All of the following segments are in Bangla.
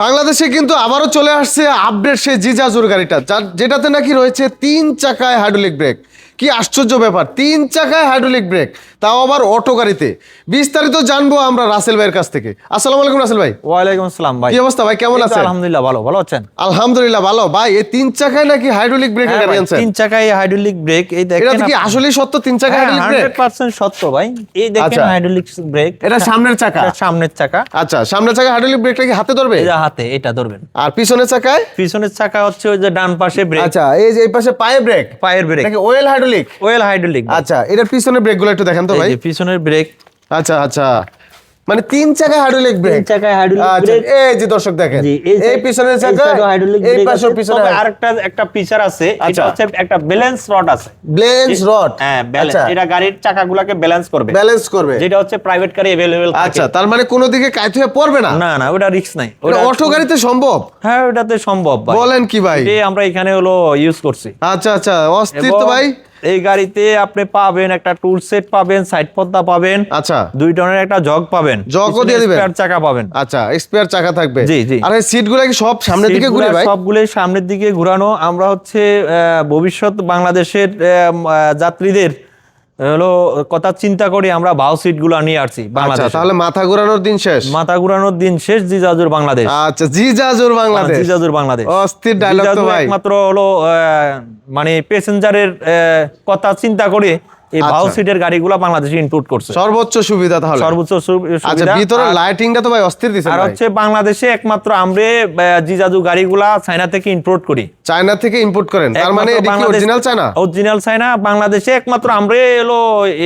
বাংলাদেশে কিন্তু আবারও চলে আসছে আপডেট সেই জিজাজুর গাড়িটা যেটাতে নাকি রয়েছে তিন চাকায় হাইড্রোলিক ব্রেক কি আশ্চর্য ব্যাপার তিন চাকায় হাইড্রোলিক ব্রেক তাও আবার অটো গাড়িতে। বিস্তারিত জানব আমরা রাসেল ভাইয়ের কাছ থেকে। আসসালামু আলাইকুম রাসেল ভাই। ওয়ালাইকুম আসসালাম ভাই। কি অবস্থা ভাই কেমন আছেন? আলহামদুলিল্লাহ ভালো ভালো আছেন? আলহামদুলিল্লাহ ভালো। ভাই এই তিন চাকায় নাকি হাইড্রোলিক ব্রেক হ্যাঁ গাড়ি আনছেন তিন চাকায় হাইড্রোলিক ব্রেক এই দেখেন এটা কি আসলেই সত্য তিন চাকায় হাইড্রোলিক ব্রেক হান্ড্রেড পার্সেন্ট সত্য ভাই। এই দেখেন আচ্ছা। হাইড্রোলিক ব্রেক এটা সামনের চাকা? সামনের চাকা। আচ্ছা সামনের চাকা হাইড্রোলিক ব্রেকটা কি হাতে ধরবে? যে হাতে এটা ধরবেন আর পিছনের চাকায়? পিছনের চাকা হচ্ছে ওই যে ডান পাশে ব্রেক আচ্ছা এই যে এই পাশে পায়ে ব্রেক পায়ের ব্রেক নাকি oil hydraulic ওয়েল হাইড্রোলিক আচ্ছা এটার পিছনের ব্রেকগুলো একটু দেখেন তো ভাই পিছনের ব্রেক আচ্ছা আচ্ছা মানে তিন চাকায় হাইড্রোলিক ব্রেক তিন চাকায় hydraulic আচ্ছা brake। এই যে দর্শক দেখেন জি, এই এই side- পিছনের এই চাকা side ও hydraulic এই brake পাশে আছে, পিছনে তবে আরেকটা একটা ফিচার আছে আচ্ছা। এটা হচ্ছে একটা ব্যালেন্স রড আছে ব্লেন্স রড হ্যাঁ ব্যালেন্স আচ্ছা এটা গাড়ির চাকাগুলোকে ব্যালেন্স করবে ব্যালেন্স করবে যেটা হচ্ছে প্রাইভেট কারে अवेलेबल আচ্ছা তার মানে কোনো দিকে কাইত হয়ে পড়বে না না না ওটা রিস্ক নাই এটা অটো গাড়িতে সম্ভব হ্যাঁ ওটাতে সম্ভব ভাই বলেন কি ভাই এটাই আমরা এখানে হলো ইউজ করছি আচ্ছা আচ্ছা অস্থির তো এবং ভাই এই গাড়িতে আপনি পাবেন একটা টুল সেট পাবেন সাইড পর্দা পাবেন আচ্ছা। দুই টনের একটা জগ পাবেন। জগও দিয়ে দিবেন? স্পেয়ার চাকা পাবেন। আচ্ছা স্পেয়ার চাকা থাকবে। জি, জি। আর এই সিটগুলো কি সব সামনের দিকে ঘুরে ভাই? সবগুলোই সামনের দিকে ঘোরানো। আমরা হচ্ছে ভবিষ্যৎ বাংলাদেশের যাত্রীদের হলো কথা চিন্তা করি আমরা ভাও সিটগুলো নিয়ে আসছি আচ্ছা বাংলাদেশ। তাহলে মাথা ঘুরানোর দিন শেষ? মাথা ঘুরানোর দিন শেষ জিজাজুর বাংলাদেশ। আচ্ছা জি জাজুর বাংলাদেশ জিজাজুর বাংলাদেশ। অস্থির ডায়লগ তো ভাই। একমাত্র হলো আহ, মানে প্যাসেঞ্জারের কথা চিন্তা করে এই আচ্ছা। সিটের গাড়িগুলো বাংলাদেশে ইনপুট করছে। সর্বোচ্চ সুবিধা তাহলে? সর্বোচ্চ আচ্ছা ভিতরে লাইটিংটা তো ভাই অস্থির দিছেন আর হচ্ছে বাংলাদেশে একমাত্র আমরা জিজাজু গাড়িগুলা চায়না থেকে ইম্পোর্ট করি। চায়না থেকে ইম্পোর্ট করেন। তার মানে এটা কি অরিজিনাল চায়না? অরিজিনাল চায়না বাংলাদেশে একমাত্র আমরা এলো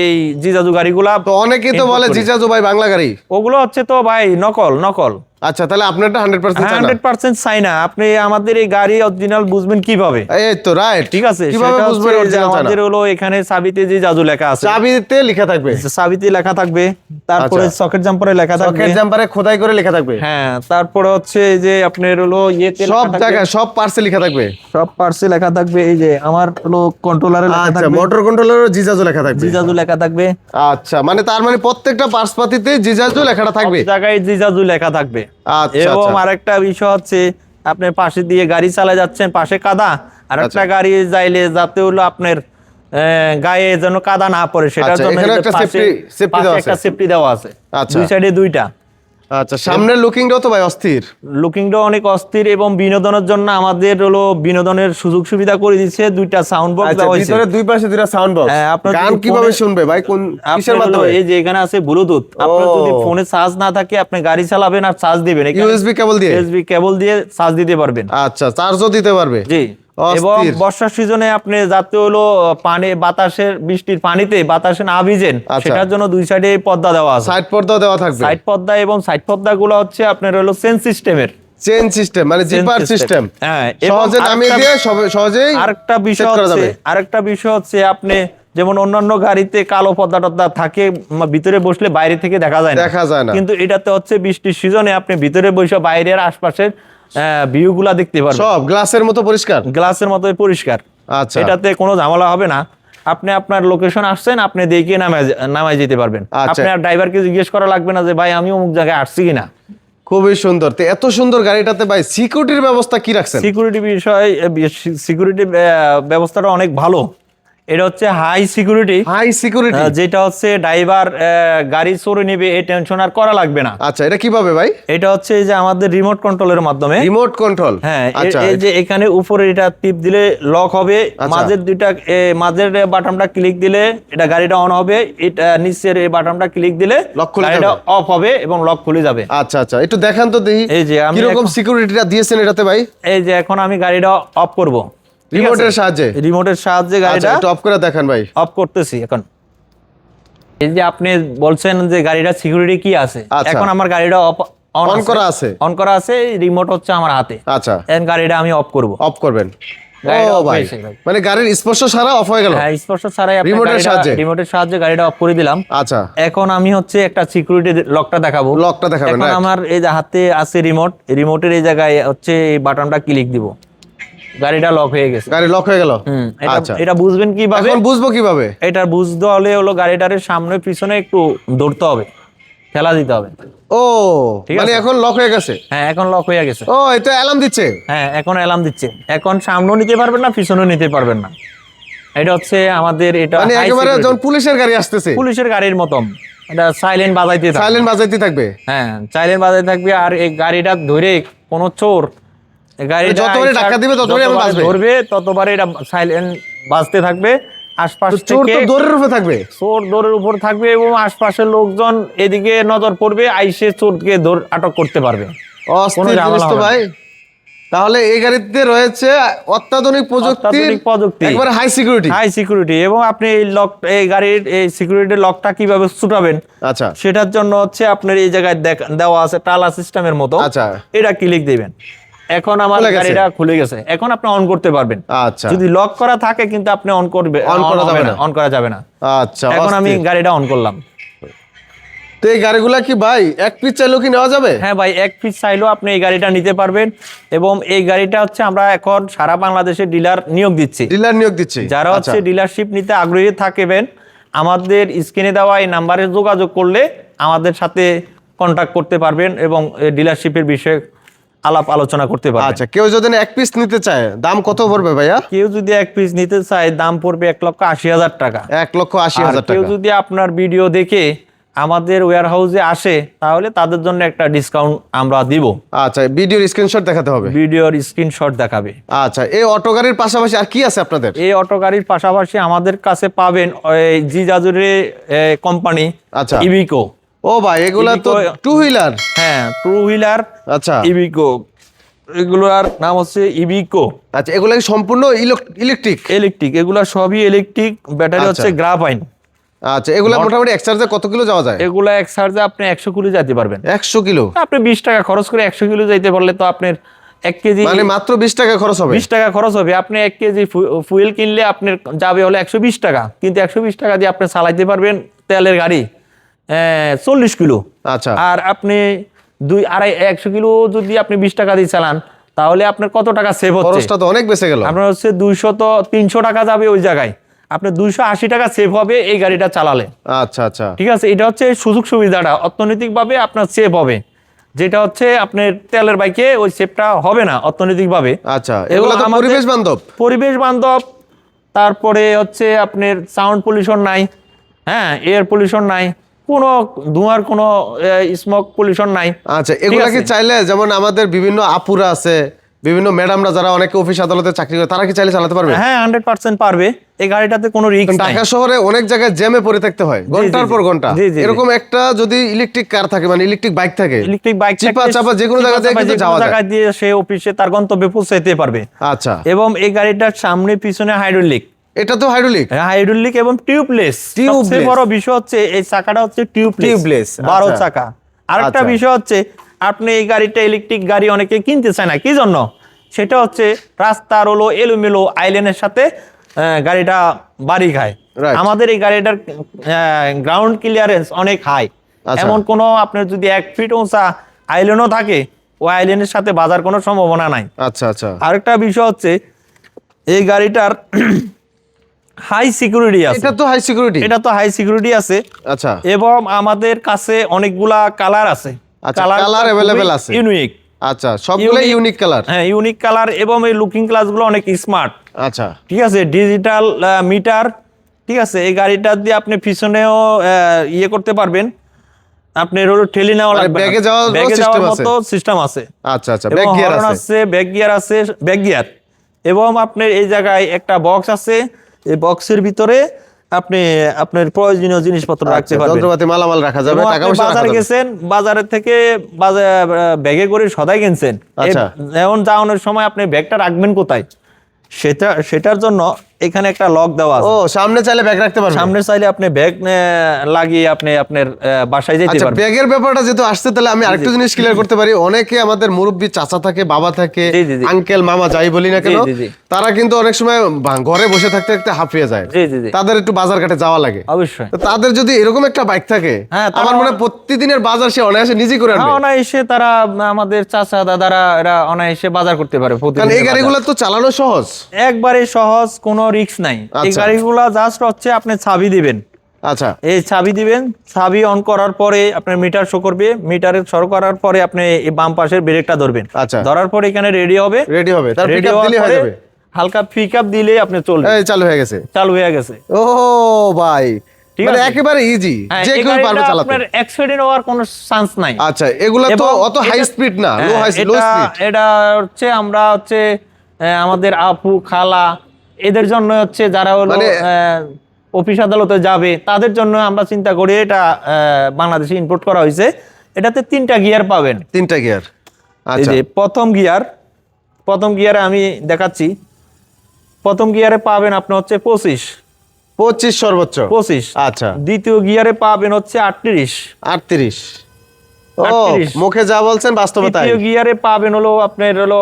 এই জিজাজু গাড়িগুলা। তো অনেকেই তো বলে। জিজাজু ভাই বাংলা গাড়ি। ওগুলো হচ্ছে তো ভাই নকল নকল। আচ্ছা তাহলে আপনারটা চায়না চাইনা। আপনি আমাদের এই গাড়ি অরিজিনাল বুঝবেন কীভাবে? এই তো রাইট ঠিক আছে কীভাবে বুঝবেন অরিজিনাল আমাদের হলো এখানে চাবিতে যে জাদু লেখা আছে। চাবিতে লেখা থাকবে। চাবিতে লেখা থাকবে তারপরে আচ্ছা। সকেট জাম্পারে লেখা থাকবে। সকেট জাম্পারে খোদাই করে লেখা থাকবে। হ্যাঁ তারপরে হচ্ছে যে আপনার হলো ইয়েতে সব জায়গায় সব পার্সে লেখা থাকবে। সব পার্সে লেখা থাকবে এই যে আমার হলো কন্ট্রোলারে লেখা আচ্ছা থাকবে। মোটর কন্ট্রোলারও জিজাজু লেখা থাকবে। জিজাজু লেখা থাকবে। আচ্ছা মানে তার মানে প্রত্যেকটা পার্স পাতিতে জিজাজু লেখাটা থাকবে। জায়গায় জিজাজু লেখা থাকবে। আচ্ছা এবং আচ্ছা আরেকটা বিষয় হচ্ছে আপনি পাশে দিয়ে গাড়ি চালা যাচ্ছেন পাশে কাদা আর একটা আচ্ছা। গাড়ি যাইলে যাতে হলো আপনার আহ, গায়ে যেন কাদা না পড়ে সেটার আচ্ছা, জন্য একটা। সেফটি দেওয়া আছে আচ্ছা। দুই সাইডে দুইটা আচ্ছা সামনের লুকিংটাও তো ভাই অস্থির। লুকিংটা অনেক অস্থির এবং বিনোদনের জন্য আমাদের হলো বিনোদনের সুযোগ সুবিধা করে দিচ্ছে দুইটা সাউন্ড বক্স আচ্ছা দেওয়া হয়েছে। ভিতরে দুই পাশে দুইটা সাউন্ড বক্স হ্যাঁ, আপনার গান কীভাবে শুনবে ভাই? কোন কিসের মাধ্যমে? এই যে এখানে আছে ব্লুটুথ আপনার যদি ফোনে চার্জ না থাকে আপনি গাড়ি চালাবেন আর চার্জ দিবেন। ইউএসবি কেবল দিয়ে? ইউএসবি কেবল দিয়ে চার্জ দিতে পারবেন। আচ্ছা চার্জও দিতে পারবে। জি। এবং বর্ষার সিজনে আপনি যাতে হলো পানি বাতাসের বৃষ্টির পানিতে বাতাসে না ভিজেন আচ্ছা। সেটার জন্য দুই সাইডে পর্দা দেওয়া আছে। সাইড পর্দাও দেওয়া থাকবে? সাইড পর্দা এবং সাইড পর্দা গুলো হচ্ছে আপনার হলো সেন্স সিস্টেমের চেন সিস্টেম মানে জিপার সিস্টেম হ্যাঁ, সহজে নামিয়ে দিয়ে সহজেই আরেকটা বিষয় হচ্ছে। আরেকটা বিষয় হচ্ছে আপনি যেমন অন্যান্য গাড়িতে কালো পর্দা টর্দা থাকে ভিতরে বসলে বাইরে থেকে দেখা যায় না। দেখা যায় না। কিন্তু এটাতে হচ্ছে বৃষ্টির সিজনে আপনি ভিতরে বসে বাইরের আশপাশের ভিউ গুলা দেখতে পারবেন। সব গ্লাসের মতো পরিষ্কার? গ্লাসের মতো পরিষ্কার। আচ্ছা। এটাতে কোনো ঝামেলা হবে না। আপনি আপনার লোকেশন আসছেন আপনি দেখে নামায় নামায় যেতে পারবেন। আচ্ছা। আপনার ড্রাইভারকে জিজ্ঞেস করা লাগবে না যে ভাই আমি অমুক জায়গায় আসছি কিনা? খুবই সুন্দর। তো এত সুন্দর গাড়িটাতে ভাই সিকিউরিটির ব্যবস্থা কি রাখছেন? সিকিউরিটি বিষয় সিকিউরিটি ব্যবস্থাটা অনেক ভালো। এটা হচ্ছে হাই সিকিউরিটি হাই সিকিউরিটি যেটা হচ্ছে ড্রাইভার গাড়ি চড়ে নেবে এই টেনশন আর করা লাগবে না। আচ্ছা এটা কীভাবে ভাই? এটা হচ্ছে এই যে আমাদের রিমোট কন্ট্রোলের মাধ্যমে। রিমোট কন্ট্রোল হ্যাঁ আচ্ছা এই যে এখানে উপরে এটা টিপ দিলে লক হবে। আচ্ছা। মাঝের দুইটা মাঝের বাটনটা ক্লিক দিলে এটা গাড়িটা অন হবে। এটা নিচের এই বাটনটা ক্লিক দিলে লক খুলে যাবে। অফ হবে এবং লক খুলে যাবে। আচ্ছা আচ্ছা। একটু দেখান তো দেখি। এই যে আমি কীরকম সিকিউরিটিটা দিয়েছেন এটাতে ভাই? এই যে এখন আমি গাড়িটা অফ করব। রিমোটের সাহায্যে? রিমোটের সাহায্যে আচ্ছা গাড়িটা একটু অফ করে দেখান ভাই। অফ করতেছি এখন। এই যে আপনি বলছেন যে গাড়িটা সিকিউরিটি কি আছে? আচ্ছা। এখন আমার গাড়িটা অফ On করা আছে। অন করা আছে রিমোট হচ্ছে আমার হাতে। আচ্ছা। এখন গাড়িটা আমি অফ করব। অফ করবেন। মানে গাড়ির স্পর্শ ছাড়া অফ হয়ে গেল? হ্যাঁ স্পর্শ ছাড়াই রিমোটের সাহায্যে? রিমোটের সাহায্যে গাড়িটা অফ করে দিলাম। আচ্ছা। এখন আমি হচ্ছে একটা সিকিউরিটি লকটা দেখাবো। লকটা দেখাবেন এখন আমার এই যে হাতে আছে রিমোট রিমোটের এই জায়গায় হচ্ছে এই বাটনটা ক্লিক দিব। গাড়িটা লক হয়ে গেছে। গাড়ি লক হয়ে গেল? হুম, আচ্ছা। এটা বুঝবেন কীভাবে? এখন বুঝব কীভাবে? এটা বুঝতে হলে হলো গাড়িটার সামনে পিছনে একটু দৌড়তে হবে ফেলা দিতে হবে। ও মানে। এখন লক হয়ে গেছে? হ্যাঁ এখন লক হয়ে গেছে। ও এটা অ্যালার্ম দিচ্ছে? হ্যাঁ এখন অ্যালার্ম দিচ্ছে। এখন সামনেও নিতে পারবেন না পিছনেও নিতে পারবেন না। এটা হচ্ছে আমাদের এটা মানে একেবারে যখন পুলিশের গাড়ি আসতেছে। পুলিশের গাড়ির মতন। এটা সাইলেন্ট বাজাইতে থাকবে। সাইলেন্ট বাজাইতে থাকবে? হ্যাঁ সাইলেন্ট বাজাইতে থাকবে আর এই গাড়িটা ধরে কোনো চোর এই গাড়িটা ধাক্কা দিবে ততবারই এখন যতবার ধরবে ততবারই এটা সাইলেন্ট বাজতে থাকবে। আশপাশ চোর তো দৌড়ের উপরে থাকবে। চোর দৌড়ের উপর থাকবে এবং আশপাশের লোকজন এদিকে নজর পড়বে আইসে চোরকে আটক করতে পারবে। অস্থির। ভাই। তাহলে এই গাড়িতে রয়েছে অত্যাধুনিক প্রযুক্তি। একবারে হাই সিকিউরিটি হাই সিকিউরিটি এবং আপনি এই লক এই গাড়ির এই সিকিউরিটি লকটা কীভাবে ছুটাবেন আচ্ছা। সেটার জন্য হচ্ছে আপনার এই জায়গায় দেওয়া আছে টালা সিস্টেমের মতো। আচ্ছা। এটা ক্লিক দিবেন। এখন আমার গাড়িটা খুলে গেছে। এখন আপনি অন করতে পারবেন। আচ্ছা। যদি লক করা থাকে কিন্তু আপনি অন করবে অন করা যাবে না। অন করা যাবে না। আচ্ছা এখন আমি গাড়িটা অন করলাম। তো এই গাড়িগুলা কি ভাই এক পিস চাইলেও কি নেওয়া যাবে? হ্যাঁ ভাই এক পিস চাইলেও আপনি এই গাড়িটা নিতে পারবেন এবং এই গাড়িটা হচ্ছে আমরা এখন সারা বাংলাদেশে ডিলার নিয়োগ দিচ্ছি। ডিলার নিয়োগ দিচ্ছি। যারা আচ্ছা। হচ্ছে ডিলারশিপ নিতে আগ্রহী থাকবেন আমাদের স্ক্রিনে দেওয়া এই নাম্বারে যোগাযোগ করলে আমাদের সাথে কন্টাক্ট করতে পারবেন এবং ডিলারশিপের বিষয়ে আলাপ আলোচনা করতে পারবেন আচ্ছা কেউ যদি না এক পিস নিতে চায় দাম কত পড়বে ভাইয়া? কেউ যদি এক পিস নিতে চায় দাম পড়বে এক লক্ষ আশি হাজার টাকা। এক লক্ষ আশি হাজার কেউ যদি আপনার ভিডিও দেখে আমাদের ওয়ার হাউসে আসে তাহলে তাদের জন্য একটা ডিসকাউন্ট আমরা দিব। আচ্ছা ভিডিওর স্ক্রিনশট দেখাতে হবে। ভিডিওর স্ক্রিনশট দেখাবে। আচ্ছা এই অটো গাড়ির পাশাপাশি আর কি আছে আপনাদের? এই অটো গাড়ির পাশাপাশি আমাদের কাছে পাবেন জি জাজুরে কোম্পানি আচ্ছা। ইভিকো ও ভাই এগুলা তো টু হুইলার হ্যাঁ টু হুইলার আচ্ছা। ইভিকো এগুলোর নাম হচ্ছে ইভিকো আচ্ছা এগুলা সম্পূর্ণ ইলেকট্রিক ইলেকট্রিক এগুলো সবই ইলেকট্রিক ব্যাটারি আচ্ছা। হচ্ছে গ্রাফাইন আচ্ছা এগুলা মোটামুটি এক চার্জে কত কিলো যাওয়া যায়? এগুলা এক চার্জে আপনি একশো কিলো যেতে পারবেন। একশো কিলো? আপনি বিশ টাকা খরচ করে একশো কিলো যাইতে পারলে তো আপনার এক কেজি মানে মাত্র বিশ টাকা খরচ হবে? বিশ টাকা খরচ হবে। আপনি এক কেজি ফুয়েল কিনলে আপনার যাবে হলো একশো বিশ টাকা। কিন্তু একশো বিশ টাকা দিয়ে আপনি চালাইতে পারবেন তেলের গাড়ি। চল্লিশ কিলো। আচ্ছা। আর আপনি দুই আড়াই একশো কিলো যদি আপনি বিশ টাকা দিয়ে চালান তাহলে আপনার কত টাকা সেভ হচ্ছে? খরচটা তো অনেক বেঁচে গেল। আপনার হচ্ছে দুইশো তো তিনশো টাকা যাবে ওই জায়গায়। আপনার দুইশো আশি টাকা সেভ হবে এই গাড়িটা চালালে। আচ্ছা আচ্ছা। ঠিক আছে? এটা হচ্ছে সুযোগ সুবিধাটা। অর্থনৈতিকভাবে আপনার সেভ হবে। যেটা হচ্ছে আপনার তেলের বাইকে ওই সেভটা হবে না অর্থনৈতিকভাবে। আচ্ছা এগুলা তো পরিবেশ বান্ধব। পরিবেশ বান্ধব। তারপরে হচ্ছে আপনার সাউন্ড পলিউশন নাই। হ্যাঁ এয়ার পলিউশন নাই। কোনো ধোঁয়ার কোনো স্মোক পলিউশন নাই। আচ্ছা এগুলা কি চাইলে যেমন আমাদের বিভিন্ন আপুরা আছে বিভিন্ন ম্যাডামরা যারা অনেকে অফিস আদালতে চাকরি করে তারা কি চাইলে চালাতে পারবে? হ্যাঁ হান্ড্রেড পার্সেন্ট পারবে। এই গাড়িটাতে কোনো রিস্ক ঢাকা শহরে অনেক জায়গায় জ্যামে পড়ে থাকতে হয় ঘণ্টার পর ঘণ্টা। এরকম একটা যদি ইলেকট্রিক কার থাকে মানে ইলেকট্রিক বাইক থাকে ইলেকট্রিক বাইক চিপা চাপা যে কোনো জায়গা কিন্তু যাওয়া যায়। দিয়ে সে অফিসে তার গন্তব্যে পৌঁছাইতে পারবে। আচ্ছা। এবং এই গাড়িটার সামনে পিছনে হাইড্রোলিক এটা তো হাইড্রোলিক হাইড্রোলিক এবং টিউবলেস। সবচেয়ে বড় বিষয় হচ্ছে এই চাকাটা হচ্ছে টিউবলেস বারো আচ্ছা। চাকা। আরেকটা আচ্ছা। বিষয় হচ্ছে আপনি এই গাড়িটা ইলেকট্রিক গাড়ি অনেকে কিনতে চায় না। কি জন্য? সেটা হচ্ছে রাস্তার হলো এলোমেলো আইল্যান্ডের সাথে গাড়িটা বাড়ি খায়। আমাদের এই গাড়িটার গ্রাউন্ড ক্লিয়ারেন্স অনেক হাই আচ্ছা। এমন কোনো আপনার যদি এক ফিট উঁচা আইল্যান্ডও থাকে ওই আইল্যান্ডের সাথে বাজার কোনো সম্ভাবনা নাই। আচ্ছা আচ্ছা। আরেকটা বিষয় হচ্ছে এই গাড়িটার হাই সিকিউরিটি আছে। এটা তো হাই সিকিউরিটি এটা তো হাই সিকিউরিটি আছে। আচ্ছা। এবং আমাদের কাছে অনেকগুলা কালার আছে। আচ্ছা, colour available আছে। ইউনিক আচ্ছা সবগুলো ইউনিক কালার হ্যাঁ ইউনিক কালার এবং এই লুকিংগুলো অনেক স্মার্ট আচ্ছা। ঠিক আছে ডিজিটাল মিটার ঠিক আছে এই গাড়িটা দিয়ে আপনি পিছনেও ইয়ে করতে পারবেন। আপনি হলো ঠেলি নেওয়া মানে লাগবে ব্যাগে যাওয়ারও ব্যাগে যাওয়ার? মতো সিস্টেম আছে। আচ্ছা আচ্ছা ব্যাক গিয়ার আছে। আছে ব্যাক গিয়ার আছে ব্যাক গিয়ার এবং আপনার এই জায়গায় একটা বক্স আছে। এই বক্সের ভিতরে আপনি আপনার প্রয়োজনীয় জিনিসপত্র রাখতে আচ্ছা, পারবেন। যন্ত্রপাতি মালামাল রাখা যাবে টাকা পয়সা বাজার বাজারে গেছেন বাজারের থেকে বাজার ব্যাগে করে সদাই কিনছেন। আচ্ছা। এখন যাওয়ানোর সময় আপনি ব্যাগটা রাখবেন কোথায়? সেটা সেটার জন্য এখানে একটা লক দেওয়া আছে। ও সামনে চাইলে ব্যাগ রাখতে পারবে। সামনে চাইলে আপনি ব্যাগ লাগিয়ে আপনি আপনার বাসায় যেতে আচ্ছা পারবেন। ব্যাগের ব্যাপারটা যেহেতু আসছে তাহলে আমি আরেকটু জিনিস ক্লিয়ার করতে পারি। অনেকে আমাদের মুরব্বী চাচা থাকে বাবা থাকে। আঙ্কেল মামা যাই বলি না কেন। তারা কিন্তু অনেক সময় ঘরে বসে থাকতে থাকতে হাঁপিয়ে যায়। তাদের একটু বাজার ঘাটে যাওয়া লাগে। অবশ্যই। তাদের যদি এরকম একটা বাইক থাকে হ্যাঁ, আমার মনে প্রতিদিনের বাজার সে অনায়াসে নিজেই করে আনবে। হ্যাঁ, অনায়াসে তারা আমাদের চাচা দাদারা এরা অনায়াসে বাজার করতে পারে কারণ এই। গাড়িগুলো তো চালানো সহজ। একবারে সহজ কোনো রিস্ক নাই। এই আচ্ছা। গাড়িগুলা জাস্ট হচ্ছে আপনি চাবি দিবেন। আচ্ছা। এই চাবি দিবেন চাবি অন করার পরে আপনার মিটার শো করবে মিটারে শো করার পরে আপনি এই বাম পাশের ব্রেকটা ধরবেন। আচ্ছা। ধরার পরে এখানে রেডি হবে। রেডি হবে। তার রেডি পিকআপ হওয়ার হয়ে পরে যাবে। হালকা পিক আপ দিলে আপনি চলবে এই চালু হয়ে গেছে। চালু হয়ে গেছে। ও ভাই মানে একেবারে ইজি হ্যাঁ, যে কেউ পারবে চালাতে। আপনার অ্যাক্সিডেন্ট হওয়ার কোনো চান্স নাই। আচ্ছা এগুলা তো অত হাই স্পিড না লো হাই স্পিড এটা হচ্ছে আমরা হচ্ছে আমাদের আপু খালা এদের জন্য হচ্ছে যারা হলো মানে- অফিস আদালতে যাবে তাদের জন্য আমরা চিন্তা করি এটা বাংলাদেশে ইম্পোর্ট করা হয়েছে। এটাতে তিনটা গিয়ার পাবেন। তিনটা গিয়ার আচ্ছা যে প্রথম গিয়ার প্রথম গিয়ারে আমি দেখাচ্ছি। প্রথম গিয়ারে পাবেন আপনি হচ্ছে পঁচিশ। পঁচিশ সর্বোচ্চ। পঁচিশ। আচ্ছা। দ্বিতীয় গিয়ারে পাবেন হচ্ছে আটত্রিশ। আটত্রিশ। ও মুখে যা বলছেন বাস্তবে তাই তৃতীয় গিয়ারে পাবেন হলো আপনার হলো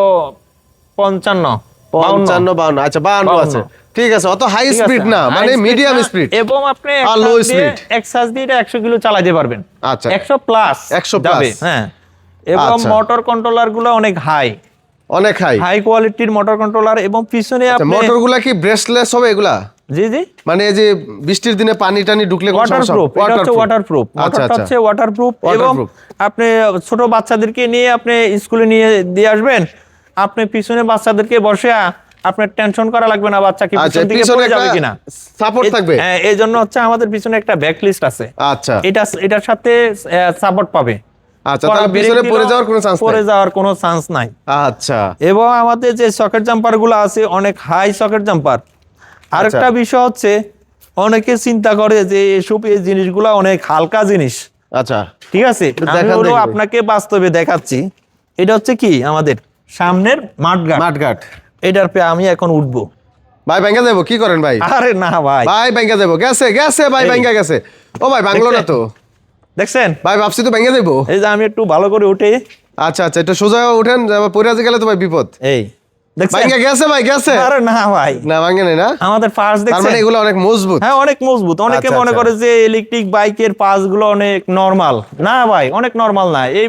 পঞ্চান্ন। পঞ্চান্ন বাউন্ন। আচ্ছা বাউন্ন। আছে। ঠিক আছে অত হাই স্পিড না মানে মিডিয়াম স্পিড এবং আপনি আর low speed। এক্সাস দিয়ে এটা একশো কিলো চালাতে পারবেন। আচ্ছা। একশো প্লাস 100 যাবে হ্যাঁ। এবং আচ্ছা। মোটর কন্ট্রোলারগুলো অনেক হাই অনেক হাই হাই কোয়ালিটির মোটর কন্ট্রোলার এবং পিছনে আচ্ছা আপনি মোটরগুলা কি ব্রেসলেস হবে এগুলা? জি জি। মানে এই যে বৃষ্টির দিনে পানি টানি ঢুকলে ওয়াটারপ্রুফ এটা হচ্ছে ওয়াটারপ্রুফ আচ্ছা মোটরটা আচ্ছা। হচ্ছে ওয়াটারপ্রুফ এবং আপনি ছোট বাচ্চাদেরকে নিয়ে আপনি স্কুলে নিয়ে দিয়ে আসবেন। আপনি পিছনে বাচ্চাদেরকে বসে আপনার টেনশন করা লাগবে না বাচ্চা কি আচ্ছা পিছন পিছনে পড়ে যাবে কিনা। সাপোর্ট থাকবে। হ্যাঁ এই জন্য হচ্ছে আমাদের পিছনে একটা ব্যাক লিস্ট আছে। আচ্ছা। এটা এটার সাথে সাপোর্ট পাবে। আচ্ছা তাহলে পিছনে পড়ে যাওয়ার কোনো চান্স পড়ে যাওয়ার কোনো চান্স নাই। আচ্ছা। এবং আমাদের যে সকেট জাম্পারগুলো আছে অনেক হাই সকেট জাম্পার আরেকটা বিষয় হচ্ছে অনেকে চিন্তা করে যে এসব এই জিনিসগুলো অনেক হালকা জিনিস। আচ্ছা। ঠিক আছে? আমি আপনাকে বাস্তবে দেখাচ্ছি। এটা হচ্ছে কি আমাদের সামনের মাঠঘাট। মাঠঘাট। এটার পে আমি এখন উঠবো। ভাই ব্যাংকে যাব কি করেন ভাই? আরে না ভাই। ভাই ব্যাংকে যাব গেছে গেছে ভাই। ব্যাংকে গেছে। ও ভাই বাংলো না তো। দেখছেন? ভাই ভাবছি তো ব্যাংকে যাব এই যে আমি একটু ভালো করে উঠে। আচ্ছা আচ্ছা একটু সোজা উঠেন পরে গেলে তো ভাই বিপদ। এই গেছে ভাই গেছে। আরে না ভাই। না ভাঙে না? আমাদের দেখছেন? মানে এগুলো অনেক মজবুত। হ্যাঁ অনেক মজবুত। অনেকে আচ্ছা, মনে আচ্ছা। করে যে ইলেকট্রিক বাইকের পাসগুলো অনেক নরমাল না ভাই অনেক নরমাল না। এই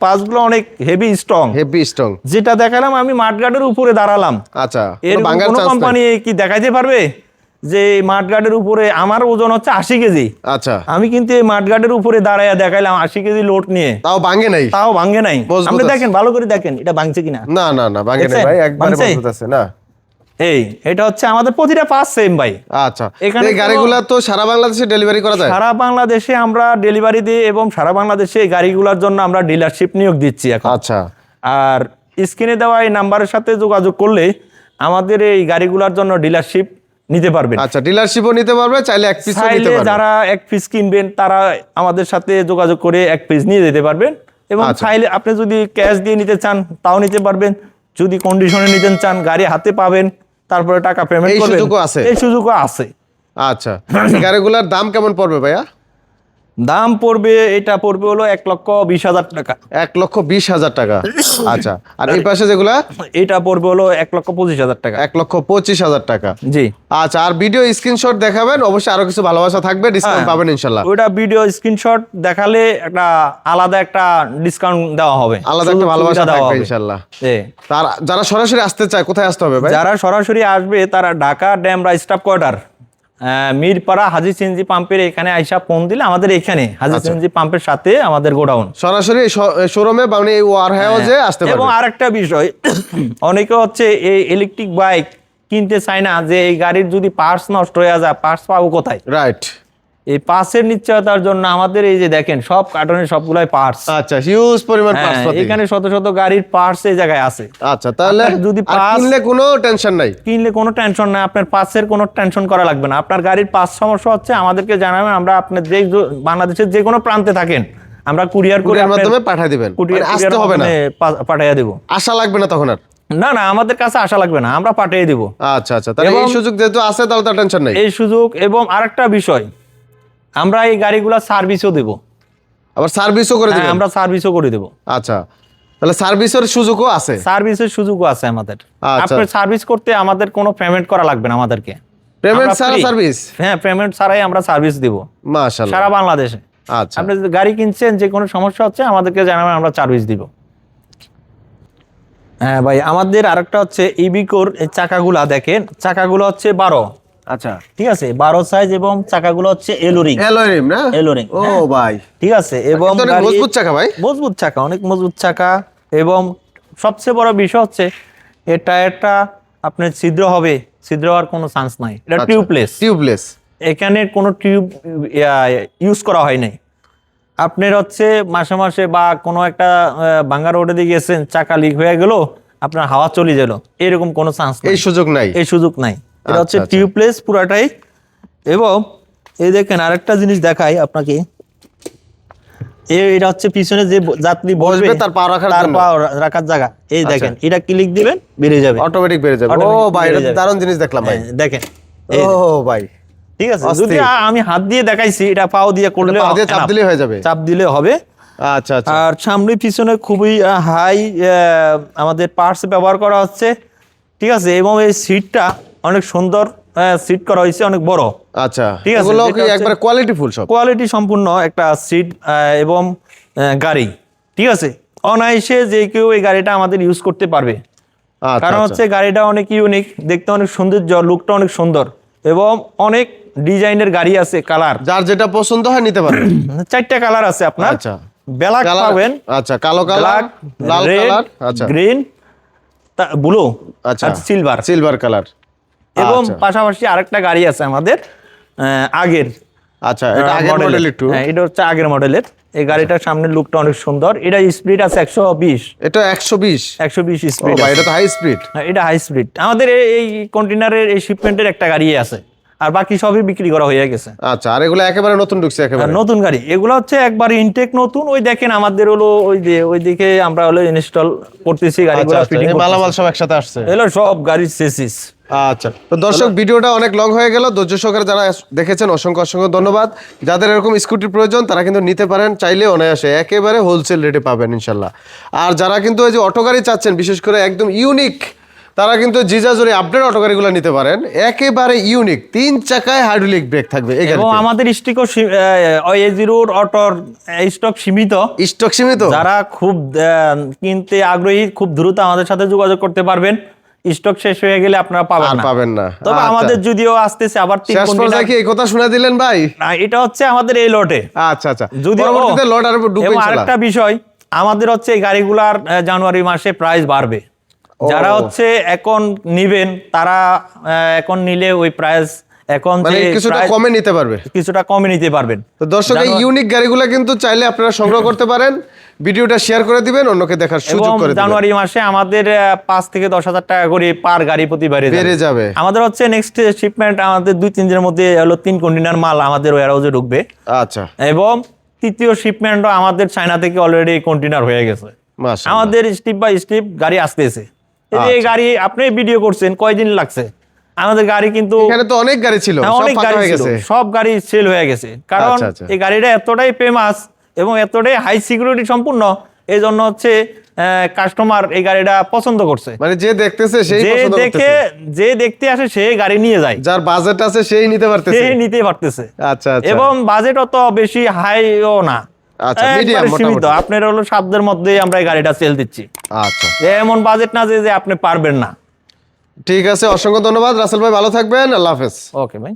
পাসগুলো অনেক হেভি স্ট্রং হেভি স্ট্রং যেটা দেখালাম আমি মাঠগার্ডের উপরে দাঁড়ালাম। আচ্ছা এর কোনো কোম্পানি কি দেখাইতে পারবে? যে মাঠগার্ডের উপরে আমার ওজন হচ্ছে আশি কেজি। আচ্ছা। আমি কিন্তু এই মাঠগার্ডের উপরে দাঁড়াইয়া দেখাইলাম আশি কেজি লোড নিয়ে। তাও ভাঙে নাই? তাও ভাঙ্গে নাই। আপনি দেখেন ভালো করে দেখেন এটা ভাঙছে কিনা। না না না ভাঙে নাই ভাই একবার ভাঙছে? না। এই এটা হচ্ছে আমাদের প্রতিটা পাস সেম ভাই। আচ্ছা এখানে গাড়িগুলা তো সারা বাংলাদেশে ডেলিভারি করা যায়? সারা বাংলাদেশে আমরা ডেলিভারি দিই এবং সারা বাংলাদেশে এই গাড়িগুলোর জন্য আমরা ডিলারশিপ নিয়োগ দিচ্ছি এখন। আচ্ছা। আর স্ক্রিনে দেওয়া এই নাম্বারের সাথে যোগাযোগ করলে আমাদের এই গাড়িগুলোর জন্য ডিলারশিপ নিতে পারবেন আচ্ছা ডিলারশিপও নিতে পারবে চাইলে এক পিস নিতে পারবে। যারা এক পিস কিনবেন তারা আমাদের সাথে যোগাযোগ করে এক পিস নিয়ে যেতে পারবেন এবং আচ্ছা। চাইলে আপনি যদি ক্যাশ দিয়ে নিতে চান তাও নিতে পারবেন। যদি কন্ডিশনে নিতে চান গাড়ি হাতে পাবেন। তারপরে টাকা পেমেন্ট এই সুযোগও আছে? এই সুযোগও আছে। আচ্ছা গাড়িগুলোর দাম কেমন পড়বে ভাইয়া? দাম পড়বে এটা পড়বে হলো এক লক্ষ বিশ হাজার টাকা। এক লক্ষ বিশ হাজার টাকা। আচ্ছা আর এই পাশে যেগুলা? এটা পড়বে হলো এক লক্ষ পঁচিশ হাজার টাকা। এক লক্ষ পঁচিশ হাজার টাকা। জি। আচ্ছা আর ভিডিও স্ক্রিনশট দেখাবেন অবশ্যই আরও কিছু ভালোবাসা থাকবে ডিসকাউন্ট হ্যাঁ। পাবেন ইনশাল্লাহ। ওইটা ভিডিও স্ক্রিনশট দেখালে একটা আলাদা একটা ডিসকাউন্ট দেওয়া হবে। আলাদা একটা ভালোবাসা দেওয়া থাকবে হবে। ইনশাল্লাহ। তার যারা সরাসরি আসতে চায় কোথায় আসতে হবে ভাই? যারা সরাসরি আসবে তারা Dhaka Demra staff quarter. Mirpara Haji CNG পাম্পের এখানে আইসা ফোন দিলে আমাদের এখানে হাজি আচ্ছা। সিএনজি পাম্পের সাথে আমাদের গোডাউন। সরাসরি শোরুমে মানে এই ওয়ার হাউসে আসতে এবং পারবে আরেকটা বিষয় অনেকে হচ্ছে এই ইলেকট্রিক বাইক কিনতে চায় না যে এই গাড়ির যদি পার্টস নষ্ট হয়ে যায় পার্টস পাবো কোথায়? রাইট এই পার্টসের নিশ্চয়তার জন্য আমাদের এই যে দেখেন সব কার্টনের সবগুলাই পার্টস। আচ্ছা হিউজ পরিমাণ হ্যাঁ, পার্টস এখানে শত শত গাড়ির পার্টস এই জায়গায় আছে। আচ্ছা তাহলে যদি কিনলে কোনো টেনশন নাই। কিনলে কোনো টেনশন নাই আপনার পাসের কোনো টেনশন করা লাগবে না। আপনার গাড়ির পাস সমস্যা হচ্ছে আমাদেরকে জানাবেন আমরা আপনার যে বাংলাদেশের যে কোনো প্রান্তে থাকেন আমরা কুরিয়ার করে মাধ্যমে পাঠিয়ে দিবেন। মানে আসতে হবে না। পাঠিয়ে দেবো। আশা লাগবে না তখন আর? না না আমাদের কাছে আসা লাগবে না আমরা পাঠিয়ে দেবো। আচ্ছা আচ্ছা তাহলে এই সুযোগ যেহেতু আছে তাহলে তো টেনশন নাই। এই সুযোগ এবং আরেকটা বিষয় আমরা এই গাড়িগুলা সার্ভিসও দেবো। আবার সার্ভিসও করে হ্যাঁ, দিবেন? আমরা সার্ভিসও করে দেবো। আচ্ছা তাহলে সার্ভিসের সুযোগও আছে? সার্ভিসের সুযোগও আছে আমাদের। আচ্ছা। আপনার সার্ভিস করতে আমাদের কোনো পেমেন্ট করা লাগবে না আমাদেরকে। পেমেন্ট ছাড়া সার্ভিস হ্যাঁ পেমেন্ট ছাড়াই আমরা সার্ভিস দিব। মাশাআল্লাহ। সারা বাংলাদেশে। আচ্ছা। আপনি যদি গাড়ি কিনছেন যে কোনো সমস্যা হচ্ছে আমাদেরকে জানাবেন আমরা সার্ভিস দিব। হ্যাঁ ভাই আমাদের আরেকটা হচ্ছে ইবিকোর এই চাকাগুলা দেখেন। চাকাগুলো হচ্ছে বারো। আচ্ছা ঠিক আছে বারো সাইজ এবং চাকাগুলো হচ্ছে এলোরিং অ্যালয় না? এলোরিং ও ভাই। ঠিক আছে এবং মজবুত চাকা ভাই। মজবুত চাকা অনেক মজবুত চাকা এবং সবচেয়ে বড় বিষয় হচ্ছে এই টায়ারটা আপনার ছিদ্র হবে ছিদ্র হওয়ার কোনো চান্স নাই। এটা আচ্ছা। টিউবলেস টিউবলেস এখানে কোনো টিউব ইউজ করা হয় নাই। আপনার হচ্ছে মাসে মাসে বা কোনো একটা ভাঙ্গা রোডে দিয়ে গেছেন চাকা লিক হয়ে গেল আপনার হাওয়া চলে গেল এরকম কোনো চান্স এই সুযোগ নাই। এই সুযোগ নাই। এটা হচ্ছে আচ্ছা, আচ্ছা। টিউবলেস পুরাটাই। এবং এই দেখেন আরেকটা জিনিস দেখাই আপনাকে। এটা হচ্ছে পিছনে যে যাত্রী বসবে তার পা রাখার তার পা রাখার জায়গা। এই দেখেন এটা ক্লিক দিবেন বেরিয়ে যাবে। অটোমেটিক বেড়ে যাবে। ও ভাই এটা দারুণ জিনিস দেখলাম ভাই। হ্যাঁ, দেখেন ও ভাই ঠিক আছে যদি আমি হাত দিয়ে দেখাইছি এটা পাও দিয়ে করলে পা দিয়ে চাপ দিলেই হয়ে যাবে। চাপ দিলে হবে। আচ্ছা আচ্ছা। আর সামনে পিছনে খুবই হাই আমাদের পার্টস ব্যবহার করা হচ্ছে। ঠিক আছে এবং এই সিটটা অনেক সুন্দর সিট করা হয়েছে অনেক বড়। আচ্ছা। ঠিক আছে, এগুলো কি হচ্ছে- একবারে কোয়ালিটি ফুল সব? কোয়ালিটি সম্পূর্ণ একটা সিট এবং গাড়ি। ঠিক আছে? অনায়াসে যে কেউ এই গাড়িটা আমাদের ইউজ করতে পারবে। আচ্ছা কারণ হচ্ছে গাড়িটা অনেক ইউনিক দেখতে অনেক সৌন্দর্য লুকটা অনেক সুন্দর এবং অনেক ডিজাইনের গাড়ি আছে কালার যার যেটা পছন্দ হয় নিতে পারবেন চারটা কালার আছে আপনার। আচ্ছা। ব্ল্যাক পাবেন। আচ্ছা কালো কালার লাল কালার আচ্ছা। গ্রিন ব্লু আচ্ছা। সিলভার সিলভার কালার এবং আচ্ছা। পাশাপাশি আরেকটা গাড়ি আছে আমাদের আগের। আচ্ছা এটা আগের। মডেল একটু হ্যাঁ, এটা হচ্ছে আগের মডেলের এই গাড়িটার সামনের লুকটা অনেক সুন্দর। এটা স্পিড আছে একশো বিশ। এটা একশো বিশ? একশো বিশ স্পিড এটা তো হাই স্পিড এটা হাই স্পিড আমাদের এই- কন্টেনারের এই শিপমেন্টের একটা গাড়ি আছে। আর বাকি সবই বিক্রি করা হয়ে গেছে। আচ্ছা আর এগুলো একেবারে নতুন ঢুকছে একেবারে? নতুন গাড়ি। এগুলো হচ্ছে একবার ইনটেক নতুন। ওই দেখেন আমাদের হলো ওই যে ওইদিকে আমরা হলো ইনস্টল করতেছি আচ্ছা গাড়িগুলো আচ্ছা ফিটিং মালামাল সব একসাথে আসছে। এলো সব গাড়ির সেসিস আচ্ছা তো দর্শক ভিডিওটা অনেক লং হয়ে গেল। ধৈর্য সহকারে যারা দেখেছেন অসংখ্য অসংখ্য ধন্যবাদ। যাদের এরকম স্কুটির প্রয়োজন তারা কিন্তু নিতে পারেন চাইলে অনায়াসে একেবারে হোলসেল রেটে পাবেন ইনশাল্লাহ। আর যারা কিন্তু এই যে অটো গাড়ি চাচ্ছেন বিশেষ করে একদম ইউনিক তারা কিন্তু জিজা জোরে আপডেট অটো গাড়িগুলো নিতে পারেন। একেবারে ইউনিক তিন চাকায় হাইড্রোলিক ব্রেক থাকবে এবং আমাদের স্টিকও এ জিরোর অটোর স্টক সীমিত। স্টক সীমিত? যারা খুব কিনতে আগ্রহী খুব দ্রুত আমাদের সাথে যোগাযোগ করতে পারবেন। স্টক শেষ হয়ে গেলে আপনারা পাবেন না। পাবেন না। তবে আচ্ছা। আমাদের যদিও আসতেছে আবার তিন শেষ পর্যায়ে কি এই কথা শুনে দিলেন ভাই? না, এটা হচ্ছে আমাদের এই লটে। আচ্ছা আচ্ছা। যদি পরবর্তীতে লট আর ডুবে এবং আরেকটা বিষয় আমাদের হচ্ছে এই গাড়িগুলার জানুয়ারি মাসে প্রাইস বাড়বে। যারা হচ্ছে এখন নিবেন তারা এখন নিলে ওই প্রাইস এখন মানে যে কিছুটা কমে নিতে পারবে। কিছুটা কমে নিতে পারবেন। তো দর্শক এই ইউনিক গাড়িগুলো কিন্তু চাইলে আপনারা সংগ্রহ করতে পারেন। ভিডিওটা শেয়ার করে দিবেন অন্যকে দেখার সুযোগ করে দিবেন। জানুয়ারি মাসে আমাদের আহ, পাঁচ থেকে দশ হাজার টাকা করে পার গাড়ি প্রতি বেড়ে বেড়ে যাবে। আমাদের হচ্ছে নেক্সট শিপমেন্ট আমাদের দুই তিন দিনের মধ্যে হলো তিন কন্টেনার মাল আমাদের ওয়ার হাউসে ঢুকবে। আচ্ছা। এবং তৃতীয় শিপমেন্টও আমাদের চায়না থেকে অলরেডি কন্টেনার হয়ে গেছে। আমাদের স্টিপ বাই স্টিপ গাড়ি আসতেছে। এই আচ্ছা। গাড়ি আপনি ভিডিও করছেন কয়দিন লাগছে? আমাদের গাড়ি কিন্তু এখানে তো অনেক গাড়ি ছিল হ্যাঁ, অনেক গাড়ি হয়ে ছিল সব গাড়ি সেল হয়ে গেছে। কারণ আচ্ছা, আচ্ছা। এই গাড়িটা এতটাই ফেমাস এবং এতটাই হাই সিকিউরিটি সম্পূর্ণ এই জন্য হচ্ছে কাস্টমার এই গাড়িটা পছন্দ করছে। মানে যে দেখতেছে সেই যে দেখে যে দেখতে আসে সে গাড়ি নিয়ে যায়। যার বাজেট আছে সেই নিতে পারতেছে। সে নিতে পারতেছে। আচ্ছা আচ্ছা। এবং বাজেট অত বেশি হাইও না। আচ্ছা, medium সীমিত। আপনার হলো সাধ্যের মধ্যেই আমরা এই গাড়িটা সেল দিচ্ছি। আচ্ছা। এমন বাজেট না যে আপনি পারবেন না। ঠিক আছে অসংখ্য ধন্যবাদ। রাসেল ভাই ভালো থাকবেন। আল্লাহ হাফেজ। ওকে ভাই